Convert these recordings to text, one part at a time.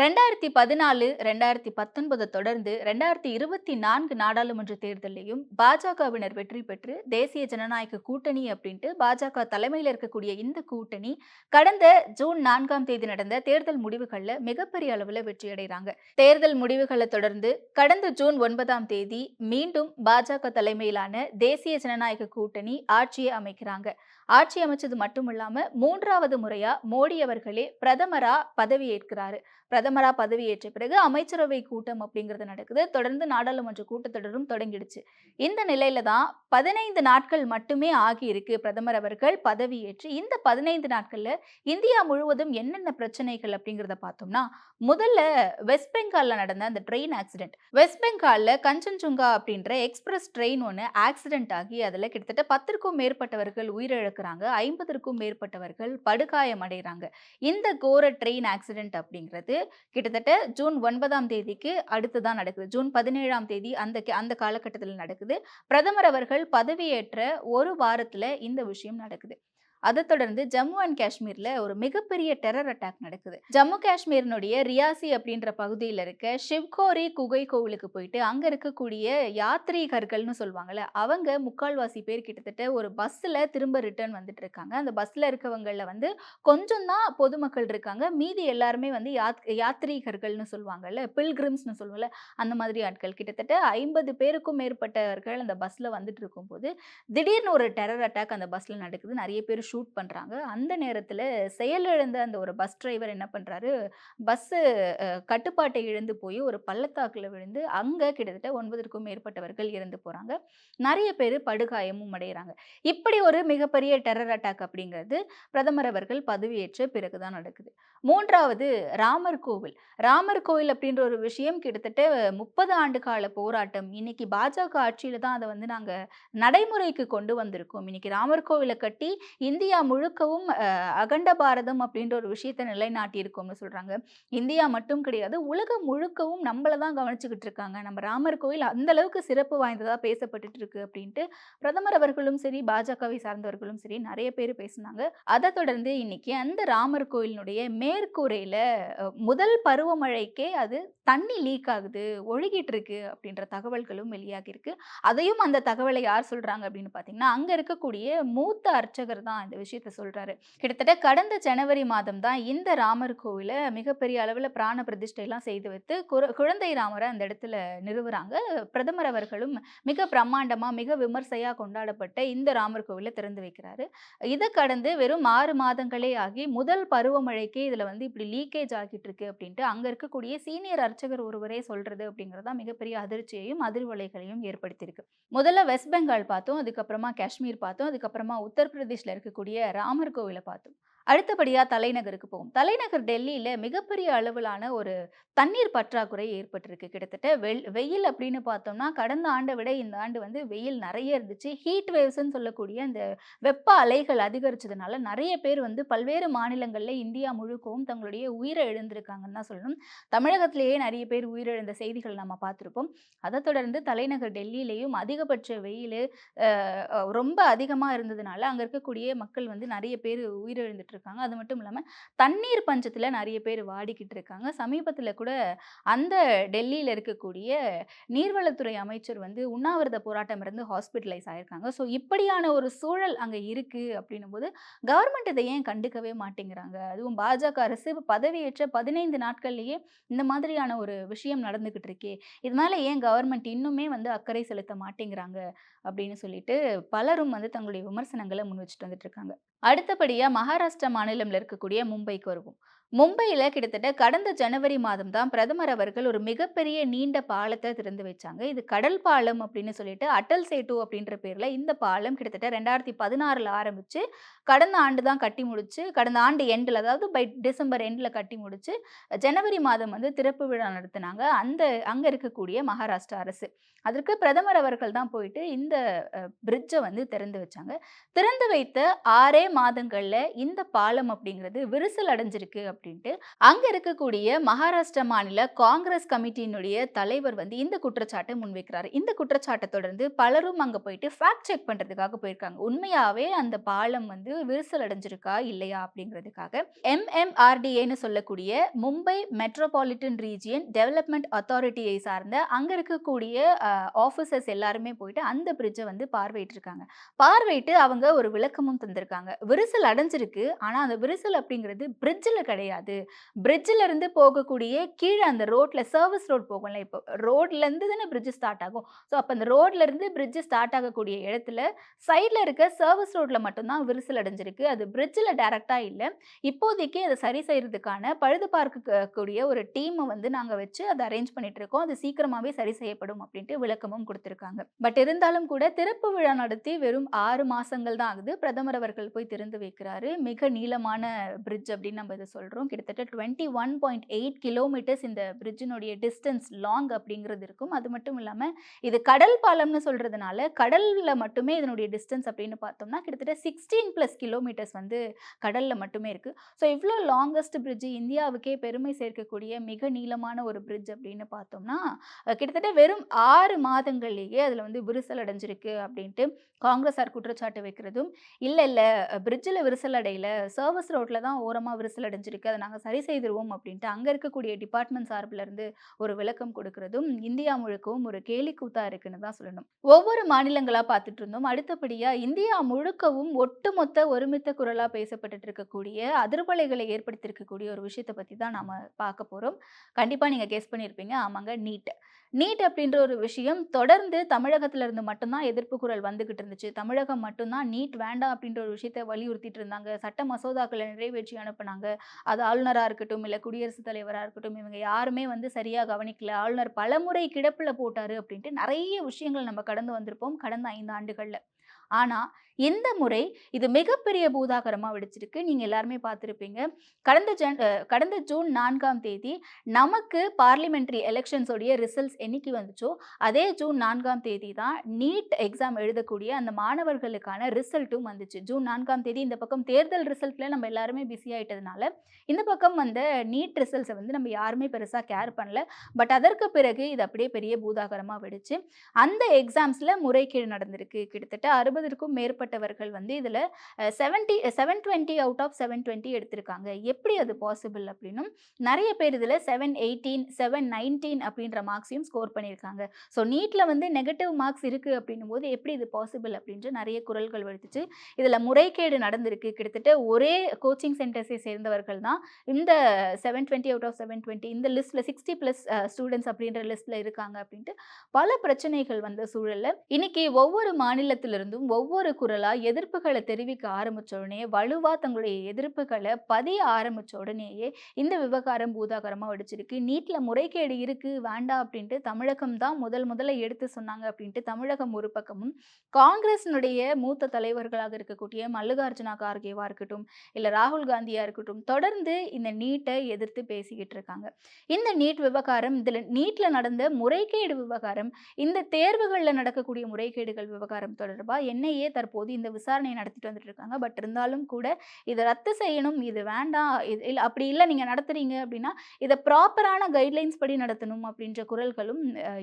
ரெண்டாயிரத்தி பதினாலு ரெண்டாயிரத்தி பத்தொன்பது தொடர்ந்து ரெண்டாயிரத்தி இருபத்தி நான்கு நாடாளுமன்ற தேர்தலையும் பாஜகவினர் வெற்றி பெற்று தேசிய ஜனநாயக கூட்டணி அப்படின்ட்டு பாஜக தலைமையில் இருக்கக்கூடிய இந்த கூட்டணி கடந்த ஜூன் நான்காம் தேதி நடந்த தேர்தல் முடிவுகளில் மிகப்பெரிய அளவில் வெற்றி அடைகிறாங்க தேர்தல் முடிவுகளை தொடர்ந்து கடந்த ஜூன் ஒன்பதாம் தேதி மீண்டும் பாஜக தலைமையிலான தேசிய ஜனநாயக கூட்டணி ஆட்சியை அமைக்கிறாங்க. ஆட்சி அமைச்சது மட்டும் இல்லாம மூன்றாவது முறையா மோடி அவர்களே பிரதமரா பதவியேற்கிறாரு. பிரதமராக பதவியேற்ற பிறகு அமைச்சரவை கூட்டம் அப்படிங்கிறது நடக்குது. தொடர்ந்து நாடாளுமன்ற கூட்டத்தொடரும் தொடங்கிடுச்சு. இந்த நிலையில தான் பதினைந்து நாட்கள் மட்டுமே ஆகியிருக்கு பிரதமர் அவர்கள் பதவியேற்று இந்த பதினைந்து நாட்கள்ல இந்தியா முழுவதும் என்னென்ன பிரச்சனைகள் அப்படிங்கிறத பார்த்தோம்னா முதல்ல வெஸ்ட் பெங்கால்ல நடந்த அந்த ட்ரெயின் ஆக்சிடென்ட். வெஸ்ட் பெங்கால்ல கஞ்சன்சுங்கா அப்படின்ற எக்ஸ்பிரஸ் ட்ரெயின் ஒன்று ஆக்சிடென்ட் ஆகி அதில் கிட்டத்தட்ட பத்திற்கும் மேற்பட்டவர்கள் உயிரிழக்கிறாங்க. ஐம்பதற்கும் மேற்பட்டவர்கள் படுகாயம் அடைகிறாங்க இந்த கோர ட்ரெயின் ஆக்சிடென்ட் அப்படிங்கிறது கிட்டத்தட்ட ஜூன் ஒன்பதாம் தேதிக்கு அடுத்து தான் நடக்குது. ஜூன் பதினேழாம் தேதி அந்த அந்த காலகட்டத்தில் நடக்குது. பிரதமர் அவர்கள் பதவியேற்ற ஒரு வாரத்தில் இந்த விஷயம் நடக்குது. அதை தொடர்ந்து ஜம்மு அண்ட் காஷ்மீர்ல ஒரு மிகப்பெரிய டெரர் அட்டாக் நடக்குது. ஜம்மு காஷ்மீரினுடைய ரியாசி அப்படின்ற பகுதியில் இருக்க ஷிவ்கோரி குகை கோவிலுக்கு போயிட்டு அங்க இருக்கக்கூடிய யாத்ரீகர்கள்னு சொல்லுவாங்கல்ல அவங்க முக்கால்வாசி பேர் கிட்டத்தட்ட ஒரு பஸ்ல திரும்ப ரிட்டர்ன் வந்துட்டு இருக்காங்க. அந்த பஸ்ல இருக்கவங்கள வந்து கொஞ்சம் தான் பொதுமக்கள் இருக்காங்க. மீதி எல்லாருமே வந்து யாத் யாத்ரீகர்கள்னு சொல்லுவாங்கல்ல பில்கிரிம்ஸ்னு சொல்லுவாங்கல்ல அந்த மாதிரி ஆட்கள். கிட்டத்தட்ட ஐம்பது பேருக்கும் மேற்பட்டவர்கள் அந்த பஸ்ல வந்துட்டு இருக்கும்போது திடீர்னு ஒரு டெரர் அட்டாக் அந்த பஸ்ல நடக்குது. நிறைய பேர் ஷூட் பண்ணுறாங்க அந்த நேரத்தில் செயலிழந்த அந்த ஒரு பஸ் டிரைவர் என்ன பண்ணுறாரு பஸ்ஸு கட்டுப்பாட்டை இழந்து போய் ஒரு பள்ளத்தாக்கில் விழுந்து அங்கே கிட்டத்தட்ட ஒன்பதற்கும் மேற்பட்டவர்கள் இறந்து போகிறாங்க நிறைய பேர் படுகாயமும் அடைகிறாங்க இப்படி ஒரு மிகப்பெரிய டெரர் அட்டாக் அப்படிங்கிறது பிரதமர் அவர்கள் பதவியேற்ற பிறகு தான் நடக்குது. மூன்றாவது ராமர் கோவில். ராமர் கோவில் அப்படின்ற ஒரு விஷயம் கிட்டத்தட்ட முப்பது ஆண்டு கால போராட்டம். இன்னைக்கு பாஜக ஆட்சியில் தான் அதை வந்து நாங்கள் நடைமுறைக்கு கொண்டு வந்திருக்கோம். இன்னைக்கு ராமர் கோவிலை கட்டி இந்தியா முழுக்கவும் அகண்ட பாரதம் அப்படின்ற ஒரு விஷயத்தை நிலைநாட்டியிருக்கோம்னு சொல்றாங்க. இந்தியா மட்டும் கிடையாது உலகம் முழுக்கவும் நம்மளை தான் கவனிச்சுக்கிட்டு இருக்காங்க. நம்ம ராமர் கோவில் அந்த அளவுக்கு சிறப்பு வாய்ந்ததாக பேசப்பட்டுட்டு இருக்கு அப்படின்ட்டு பிரதமர் அவர்களும் சரி பாஜகவை சார்ந்தவர்களும் சரி நிறைய பேர் பேசினாங்க. அதை தொடர்ந்து இன்னைக்கு அந்த ராமர் கோயிலினுடைய மேற்கூரையில் முதல் பருவமழைக்கே அது தண்ணி லீக் ஆகுது ஒழுகிட்டு இருக்கு அப்படின்ற தகவல்களும் வெளியாகி இருக்கு அதையும் அந்த தகவலை யார் சொல்றாங்க அப்படின்னு பார்த்தீங்கன்னா அங்கே இருக்கக்கூடிய மூத்த அர்ச்சகர் தான் இந்த விஷயத்த சொல்றாரு. கிட்டத்தட்ட கடந்த ஜனவரி மாதம் தான் இந்த ராமர் கோவிலை மிகப்பெரிய அளவில் பிராண பிரதிஷ்டையெல்லாம் செய்து வைத்து குழந்தை ராமரை அந்த இடத்துல நிறுவுறாங்க. பிரதமர் அவர்களும் மிக பிரம்மாண்டமாக மிக விமர்சையாக கொண்டாடப்பட்ட இந்த ராமர் கோவிலை திறந்து வைக்கிறாரு. இதை கடந்து வெறும் ஆறு மாதங்களே ஆகி முதல் பருவமழைக்கே இதில் வந்து இப்படி லீக்கேஜ் ஆகிட்டு இருக்கு அப்படின்ட்டு அங்க இருக்கக்கூடிய சீனியர் அர்ச்சகர் ஒருவரே சொல்றது அப்படிங்கிறதா மிகப்பெரிய அதிர்ச்சியையும் அதிர்வலைகளையும் ஏற்படுத்தியிருக்கு. முதல்ல வெஸ்ட் பெங்கால் பார்த்தோம் அதுக்கப்புறமா காஷ்மீர் பார்த்தோம் அதுக்கப்புறமா உத்தரப்பிரதேஷ்ல இருக்கக்கூடிய ராமர் கோவிலை பார்த்தோம். அடுத்தபடியாக தலைநகருக்கு போவோம். தலைநகர் டெல்லியில் மிகப்பெரிய அளவிலான ஒரு தண்ணீர் பற்றாக்குறை ஏற்பட்டிருக்கு. கிட்டத்தட்ட வெள் வெயில் அப்படின்னு பார்த்தோம்னா கடந்த ஆண்டை விட இந்த ஆண்டு வந்து வெயில் நிறைய இருந்துச்சு. ஹீட் வேவ்ஸ்ன்னு சொல்லக்கூடிய அந்த வெப்ப அலைகள் அதிகரிச்சதுனால நிறைய பேர் வந்து பல்வேறு மாநிலங்களில் இந்தியா முழுக்கவும் தங்களுடைய உயிரை எழுந்திருக்காங்கன்னு தான் சொல்லணும். தமிழகத்திலேயே நிறைய பேர் உயிரிழந்த செய்திகள் நம்ம பார்த்துருப்போம். அதை தொடர்ந்து தலைநகர் டெல்லியிலையும் அதிகபட்ச வெயில் ரொம்ப அதிகமாக இருந்ததுனால அங்கே இருக்கக்கூடிய மக்கள் வந்து நிறைய பேர் உயிரிழந்துட்டு இருக்காங்க அது மட்டும் இல்லாமல் தண்ணீர் பஞ்சத்தில் நிறைய பேர் வாடிக்கிட்டு இருக்காங்க. சமீபத்தில் கூட அந்த டெல்லியில் இருக்கக்கூடிய நீர்வளத்துறை அமைச்சர் வந்து உண்ணாவிரத போராட்டம் இருந்து ஹாஸ்பிட்டலைஸ் ஆயிருக்காங்க. ஸோ இப்படியான ஒரு சூழல் அங்கே இருக்குது அப்படின்னும் போது கவர்மெண்ட் இதை ஏன் கண்டுக்கவே மாட்டேங்கிறாங்க? அதுவும் பாஜக அரசு பதவியேற்ற பதினைந்து நாட்கள்லேயே இந்த மாதிரியான ஒரு விஷயம் நடந்துக்கிட்டு இருக்கே. இது மேலே ஏன் கவர்மெண்ட் இன்னுமே வந்து அக்கறை செலுத்த மாட்டேங்கிறாங்க? அப்படின்னு சொல்லிட்டு பலரும் வந்து தங்களுடைய விமர்சனங்களை முன் வச்சுட்டு வந்துட்டு இருக்காங்க. அடுத்தபடியாக மகாராஷ்டிரா மாநிலம்ல இருக்கக்கூடிய மும்பைக்கு வருவோம். மும்பையில் கிட்டத்தட்ட கடந்த ஜனவரி மாதம் தான் பிரதமர் அவர்கள் ஒரு மிகப்பெரிய நீண்ட பாலத்தை திறந்து வச்சாங்க. இது கடல் பாலம் அப்படின்னு சொல்லிட்டு அட்டல் சேட்டு அப்படின்ற பேரில் இந்த பாலம் கிட்டத்தட்ட ரெண்டாயிரத்தி பதினாறில் ஆரம்பித்து கடந்த ஆண்டு தான் கட்டி முடிச்சு கடந்த ஆண்டு எண்டில் அதாவது பை டிசம்பர் எண்டில் கட்டி முடிச்சு ஜனவரி மாதம் வந்து திறப்பு விழா நடத்தினாங்க. அந்த அங்கே இருக்கக்கூடிய மகாராஷ்டிரா அரசு. அதற்கு பிரதமர் அவர்கள் தான் போயிட்டு இந்த பிரிட்ஜை வந்து திறந்து வச்சாங்க. திறந்து வைத்த ஆறே மாதங்களில் இந்த பாலம் அப்படிங்கிறது விரிசல் அடைஞ்சிருக்கு அப்படின்ட்டு அங்க இருக்கக்கூடிய மகாராஷ்டிரா மாநில காங்கிரஸ் கமிட்டியினுடைய தலைவர் வந்து இந்த குற்றச்சாட்டை முன்வைக்கிறாரு. இந்த குற்றச்சாட்டை தொடர்ந்து பலரும் அங்கே போயிட்டு ஃபேக்ட் செக் பண்றதுக்காக போயிருக்காங்க. உண்மையாகவே அந்த பாலம் வந்து விரிசல் அடைஞ்சிருக்கா இல்லையா அப்படிங்கிறதுக்காக. எம்எம்ஆர்டிஏன்னு சொல்லக்கூடிய மும்பை மெட்ரோபாலிட்டன் ரீஜியன் டெவலப்மெண்ட் அத்தாரிட்டியை சார்ந்த அங்கே இருக்கக்கூடிய ஆஃபீஸர்ஸ் எல்லாருமே போயிட்டு அந்த பிரிட்ஜை வந்து பார்வையிட்டிருக்காங்க. பார்வையிட்டு அவங்க ஒரு விளக்கமும் தந்திருக்காங்க. விரிசல் அடைஞ்சிருக்கு. ஆனால் அந்த விரிசல் அப்படிங்கிறது பிரிட்ஜில் கிடையாது. பிரிட்ஜில் இருந்து போகக்கூடிய கீழே அந்த ரோட்டில் சர்வீஸ் ரோட் போகும்ல இப்போ. ரோட்லேருந்து தானே பிரிட்ஜ் ஸ்டார்ட் ஆகும். ஸோ அப்போ அந்த ரோட்லேருந்து பிரிட்ஜு பிரிட்ஜ் ஸ்டார்ட் ஆகக்கூடிய இடத்துல சைடில் இருக்க சர்வீஸ் ரோட்டில் மட்டும்தான் விரிசல் அடைஞ்சிருக்கு. அது பிரிட்ஜில் டேரெக்டாக இல்லை. இப்போதைக்கு அதை சரி செய்யறதுக்கான பழுது பார்க்கக்கூடிய ஒரு டீமை வந்து நாங்கள் வச்சு அதை அரேஞ்ச் பண்ணிட்டு இருக்கோம். அது சீக்கிரமாகவே சரி செய்யப்படும் அப்படின்ட்டு விளக்கமும் கொடுத்துருக்காங்க. பட் இருந்தாலும் கூட திறப்பு விழா நடத்தி வெறும் ஆறு மாசங்கள் தான் ஆகுது. பிரதமர் அவர்கள் போய் திறந்து வைக்கிறாரு. மிக நீளமான பிரிட்ஜ் அப்படின்னு நம்ம இதை சொல்கிறோம் சொல்றோம் கிட்டத்தட்ட twenty one point eight kilometres இந்த பிரிட்ஜினுடைய டிஸ்டன்ஸ் லாங் அப்படிங்கிறது இருக்கும். அது மட்டும் இல்லாமல் இது கடல் பாலம்னு சொல்கிறதுனால கடலில் மட்டுமே இதனுடைய டிஸ்டன்ஸ் அப்படின்னு பார்த்தோம்னா கிட்டத்தட்ட சிக்ஸ்டீன் ப்ளஸ் கிலோமீட்டர்ஸ் வந்து கடலில் மட்டுமே இருக்குது ஸோ இவ்வளோ லாங்கஸ்ட் பிரிட்ஜ் இந்தியாவுக்கே பெருமை சேர்க்கக்கூடிய மிக நீளமான ஒரு பிரிட்ஜ் அப்படின்னு பார்த்தோம்னா கிட்டத்தட்ட வெறும் ஆறு மாதங்கள்லேயே அதில் வந்து விரிசல் அடைஞ்சிருக்கு அப்படின்ட்டு காங்கிரஸார் குற்றச்சாட்டு வைக்கிறதும் இல்லை இல்லை பிரிட்ஜில் விரிசல் அடையில சர்வீஸ் ரோட்டில் தான் ஓரமாக விரிசல் அடைஞ்சிருக்கு அதை நாங்கள் சரி செய்திருவோம் அப்படின்ட்டு அங்கே இருக்கக்கூடிய டிபார்ட்மெண்ட் சார்பில் இருந்து ஒரு விளக்கம் கொடுக்கறதும் இந்தியா முழுக்கவும் ஒரு கேலிக்கூத்தாக இருக்குன்னு தான் சொல்லணும். ஒவ்வொரு மாநிலங்களாக பார்த்துட்டு இருந்தோம் அடுத்தபடியாக இந்தியா முழுக்கவும் ஒட்டுமொத்த ஒருமித்த குரலாக பேசப்பட்டுட்டு இருக்கக்கூடிய அதிர்வலைகளை ஏற்படுத்தியிருக்கக்கூடிய ஒரு விஷயத்தை பற்றி தான் நாம் பார்க்க போகிறோம் கண்டிப்பாக நீங்கள் கேஸ் பண்ணியிருப்பீங்க ஆமாங்க நீட். நீட் அப்படின்ற ஒரு விஷயம் தொடர்ந்து தமிழகத்துல இருந்து மட்டும்தான் எதிர்ப்பு குரல் வந்துகிட்டு இருந்துச்சு. தமிழகம் மட்டும்தான் நீட் வேண்டாம் அப்படின்ற ஒரு விஷயத்தை வலியுறுத்திட்டு இருந்தாங்க. சட்ட மசோதாக்களை நிறைவேற்றி அனுப்புனாங்க. அது ஆளுநராக இருக்கட்டும் இல்லை குடியரசுத் தலைவராக இருக்கட்டும் இவங்க யாருமே வந்து சரியாக கவனிக்கல. ஆளுநர் பலமுறை கிடப்பில் போட்டாரு அப்படின்ட்டு நிறைய விஷயங்கள் நம்ம கடந்து வந்திருப்போம் கடந்த ஐந்து ஆண்டுகளில். ஆனால் இந்த முறை இது மிகப்பெரிய பூதாகரமாக வெடிச்சிருக்கு. நீங்கள் எல்லாருமே பார்த்துருப்பீங்க. கடந்த ஜன் கடந்த ஜூன் நான்காம் தேதி நமக்கு பார்லிமெண்ட்ரி எலெக்ஷன்ஸோடைய ரிசல்ட்ஸ் என்னைக்கு வந்துச்சோ அதே ஜூன் நான்காம் தேதி தான் நீட் எக்ஸாம் எழுதக்கூடிய அந்த மாணவர்களுக்கான ரிசல்ட்டும் வந்துச்சு. ஜூன் நான்காம் தேதி இந்த பக்கம் தேர்தல் ரிசல்ட்ல நம்ம எல்லாருமே பிஸி ஆகிட்டதுனால இந்த பக்கம் வந்த நீட் ரிசல்ட்ஸை வந்து நம்ம யாருமே பெருசாக கேர் பண்ணல. பட் அதற்கு பிறகு இது அப்படியே பெரிய பூதாகரமாக வெடிச்சு அந்த எக்ஸாம்ஸில் முறைகேடு நடந்திருக்கு. கிட்டத்தட்ட அறுபதுக்கும் மேற்பட்டவர்கள் வந்து இதில் seventy seven twenty out of seven twenty எடுத்திருக்காங்க. எப்படி அது பாசிபிள் அப்படின்னும் நிறைய பேர் இதில் செவன் எயிட்டீன் செவன் நைன்டீன் அப்படின்ற மார்க்ஸையும் ஸ்கோர் பண்ணியிருக்காங்க. ஸோ நீட்டில் வந்து நெகட்டிவ் மார்க்ஸ் இருக்குது அப்படின்னும் போது எப்படி இது பாசிபிள் அப்படின்ற நிறைய குரல்கள் வருத்துச்சு. இதில் முறைகேடு நடந்திருக்கு. கிட்டத்தட்ட ஒரே கோச்சிங் சென்டர்ஸை சேர்ந்தவர்கள் தான் இந்த seven twenty out of seven twenty இந்த லிஸ்ட்டில் சிக்ஸ்டி ப்ளஸ் ஸ்டூடெண்ட்ஸ் அப்படின்ற லிஸ்ட்டில் இருக்காங்க அப்படின்ட்டு பல பிரச்சனைகள் வந்த சூழலில் இன்னைக்கு ஒவ்வொரு மாநிலத்திலிருந்தும் ஒவ்வொரு குரலா எதிர்ப்புகளை தெரிவிக்க ஆரம்பிச்ச உடனே வலுவா தங்களுடைய எதிர்ப்புகளை பதிய ஆரம்பிச்ச உடனேயே இந்த விவகாரம் பூதாகரமா வெடிச்சிருக்கு. நீட்ல முறைகேடு இருக்கு வேண்டாம் அப்படின்ட்டு தமிழகம் தான் முதல் முதல்ல எடுத்து சொன்னாங்க அப்படின்ட்டு தமிழகம் ஒரு பக்கமும் காங்கிரஸினுடைய மூத்த தலைவர்களாக இருக்கக்கூடிய மல்லிகார்ஜுனா கார்கேவா இருக்கட்டும் இல்ல ராகுல் காந்தியா இருக்கட்டும் தொடர்ந்து இந்த நீட்டை எதிர்த்து பேசிக்கிட்டு இருக்காங்க. இந்த நீட் விவகாரம் இதுல நீட்ல நடந்த முறைகேடு விவகாரம் இந்த தேர்வுகள்ல நடக்கக்கூடிய முறைகேடுகள் விவகாரம் தொடர்பா என்ஐஏ தற்போது இந்த விசாரணையை நடத்திட்டு வந்துட்டு இருக்காங்க. பட் இருந்தாலும் கூட இதை ரத்து செய்யணும் இது வேண்டாம் இது இல்லை அப்படி இல்லை நீங்கள் நடத்துறீங்க அப்படின்னா இதை ப்ராப்பரான கைட்லைன்ஸ் படி நடத்தணும் அப்படின்ற குரல்களும்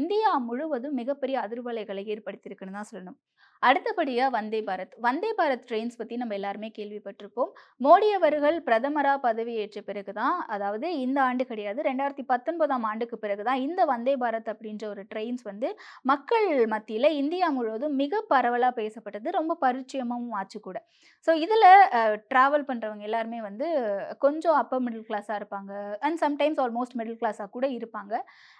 இந்தியா முழுவதும் மிகப்பெரிய அதிர்வலைகளை ஏற்படுத்தியிருக்குன்னு தான் சொல்லணும். அடுத்தபடியாக வந்தே பாரத். வந்தே பாரத் ட்ரெயின்ஸ் பற்றி நம்ம எல்லாருமே கேள்விப்பட்டிருப்போம். மோடி அவர்கள் பிரதமராக பதவியேற்ற பிறகுதான் அதாவது இந்த ஆண்டு கிடையாது ரெண்டாயிரத்தி பத்தொன்பதாம் ஆண்டுக்கு பிறகு தான் இந்த வந்தே பாரத் அப்படின்ற ஒரு ட்ரெயின்ஸ் வந்து மக்கள் மத்தியில் இந்தியா முழுவதும் மிக பரவலாக பேசப்பட்டது. ரொம்ப பரிச்சயமாகவும் ஆச்சு கூட. ஸோ இதில் ட்ராவல் பண்ணுறவங்க எல்லாருமே வந்து கொஞ்சம் அப்பர் மிடில் கிளாஸாக இருப்பாங்க. அண்ட் சம்டைம்ஸ் ஆல்மோஸ்ட் மிடில் கிளாஸாக கூட இருப்பாங்க.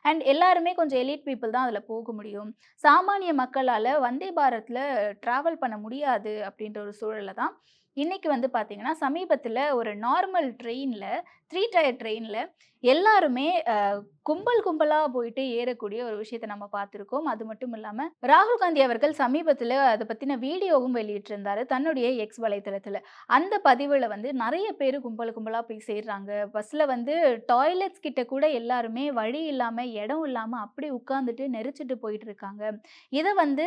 அண்ட் எல்லாருமே கொஞ்சம் எலிட் பீப்புள் தான் அதில் போக முடியும். சாமானிய மக்களால் வந்தே பாரத்தில் ட்ராவல் பண்ண முடியாது அப்படின்ற ஒரு சூழலில் தான். இன்றைக்கி வந்து பார்த்திங்கன்னா சமீபத்தில் ஒரு நார்மல் ட்ரெயினில் த்ரீ டயர் ட்ரெயினில் எல்லாருமே கும்பல் கும்பலாக போயிட்டு ஏறக்கூடிய ஒரு விஷயத்தை நம்ம பார்த்துருக்கோம். அது மட்டும் இல்லாமல் ராகுல் காந்தி அவர்கள் சமீபத்தில் அதை பற்றின வீடியோவும் வெளியிட்டிருந்தாரு தன்னுடைய எக்ஸ் வலைத்தளத்தில். அந்த பதிவில் வந்து நிறைய பேர் கும்பல் கும்பலாக போய் சேர்றாங்க. பஸ்ஸில் வந்து டாய்லெட்ஸ் கிட்ட கூட எல்லாருமே வழி இல்லாமல் இடம் இல்லாமல் அப்படி உட்காந்துட்டு நெரிச்சிட்டு போயிட்டு இருக்காங்க. இதை வந்து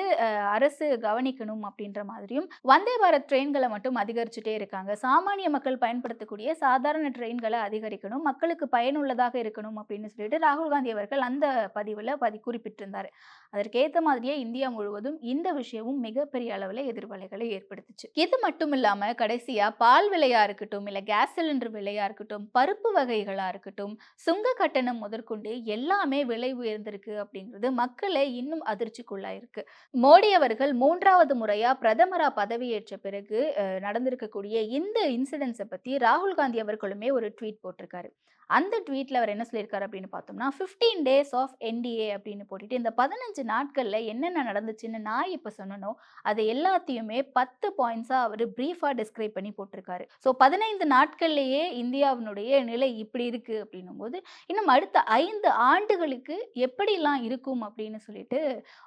அரசு கவனிக்கணும் அப்படின்ற மாதிரியும் வந்தே பாரத் ட்ரெயின்களை மட்டும் அதிகரிச்சுட்டே இருக்காங்க. சாமானிய மக்கள் பயன்படுத்தக்கூடிய சாதாரண ட்ரெயின்களை அதிகரிக்கணும் மக்களுக்கு பயனுள்ளதாக இருக்கணும் அப்படின்னு சொல்லிட்டு ராகுல் காந்தி அவர்கள் அந்த பதிவில் பதி குறிப்பிட்டிருந்தார். அதற்கேற்ற மாதிரியே இந்தியா முழுவதும் இந்த விஷயமும் மிகப்பெரிய அளவில் எதிர்வலைகளை ஏற்படுத்துச்சு. இது மட்டும் இல்லாமல் கடைசியாக பால் விலையாக இருக்கட்டும் இல்லை கேஸ் சிலிண்டர் விலையாக இருக்கட்டும் பருப்பு வகைகளாக இருக்கட்டும் சுங்க கட்டணம் முதற்கொண்டு எல்லாமே விலை உயர்ந்திருக்கு அப்படிங்கிறது மக்களை இன்னும் அதிர்ச்சிக்குள்ளாயிருக்கு. மோடி அவர்கள் மூன்றாவது முறையாக பிரதமராக பதவியேற்ற பிறகு நடந்திருக்கக்கூடிய இந்த இன்சிடென்ட்ஸை பற்றி ராகுல் காந்தி அவர்களுமே ஒரு ட்வீட் போட்டிருக்காரு. அந்த ட்வீட்டில் அவர் என்ன சொல்லியிருக்காரு அப்படின்னு பார்த்தோம்னா 15 டேஸ் ஆஃப் என்டிஏ அப்படின்னு போட்டுட்டு இந்த பதினஞ்சு நாட்களில் என்னென்ன நடந்துச்சுன்னு நான் இப்போ சொன்னனோ அது எல்லாத்தையுமே பத்து பாயிண்ட்ஸாக அவர் ப்ரீஃபாக டிஸ்கிரைப் பண்ணி போட்டிருக்காரு. ஸோ பதினைந்து நாட்கள்லேயே இந்தியாவினுடைய நிலை இப்படி இருக்கு அப்படின்னும் போது இன்னும் அடுத்த ஐந்து ஆண்டுகளுக்கு எப்படிலாம் இருக்கும் அப்படின்னு சொல்லிட்டு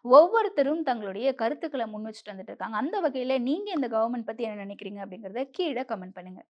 ஒவ்வொருத்தரும் தங்களுடைய கருத்துக்களை முன் வச்சுட்டு வந்துட்டு இருக்காங்க. அந்த வகையில் நீங்க இந்த கவர்மெண்ட் பற்றி என்ன நினைக்கிறீங்க அப்படிங்கிறத கீழே கமெண்ட் பண்ணுங்க.